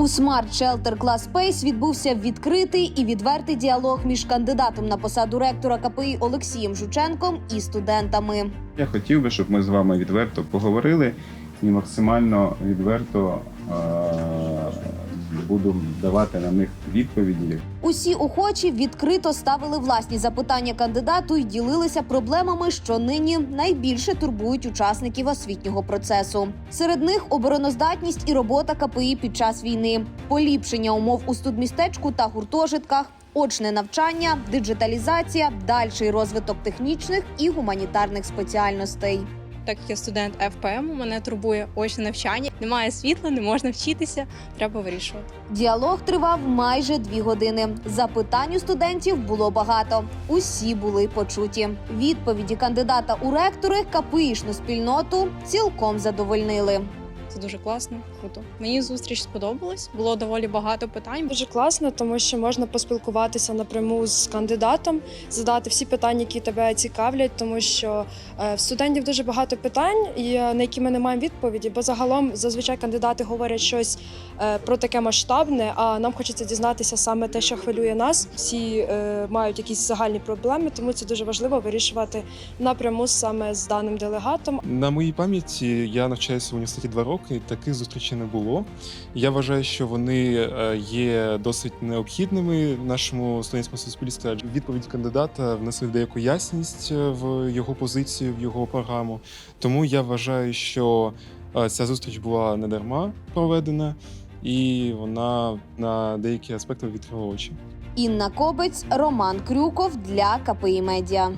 У Smart Shelter Class Space відбувся відкритий і відвертий діалог між кандидатом на посаду ректора КПІ Олексієм Жученком і студентами. Я хотів би, щоб ми з вами відверто поговорили і максимально відверто е- буду давати на них відповіді. Усі охочі відкрито ставили власні запитання кандидату і ділилися проблемами, що нині найбільше турбують учасників освітнього процесу. Серед них обороноздатність і робота КПІ під час війни, поліпшення умов у студмістечку та гуртожитках. Очне навчання, диджиталізація, дальший розвиток технічних і гуманітарних спеціальностей. Так як я студент ФПМ, мене турбує очне навчання. Немає світла, не можна вчитися. Треба вирішувати. Діалог тривав майже дві години. Запитань у студентів було багато. Усі були почуті. Відповіді кандидата у ректори капишну спільноту цілком задовольнили. Це дуже класно, круто. Мені зустріч сподобалась. Було доволі багато питань. Дуже класно, тому що можна поспілкуватися напряму з кандидатом, задати всі питання, які тебе цікавлять, тому що е, в студентів дуже багато питань, е, на які ми не маємо відповіді. Бо загалом зазвичай кандидати говорять щось е, про таке масштабне, а нам хочеться дізнатися саме те, що хвилює нас. Всі мають якісь загальні проблеми, тому це дуже важливо вирішувати напряму саме з даним делегатом. На моїй пам'яті я навчаюся в університеті два роки, і таких зустрічей не було. Я вважаю, що вони е, є досить необхідними нашому студентському суспільстві. Адже Відповідь кандидата внесли деяку ясність е, в його позицію, в його програму. Тому я вважаю, що е, ця зустріч була не дарма проведена, і вона на деякі аспекти відкрила очі. Інна Кобець, Роман Крюков для КПІ Медіа.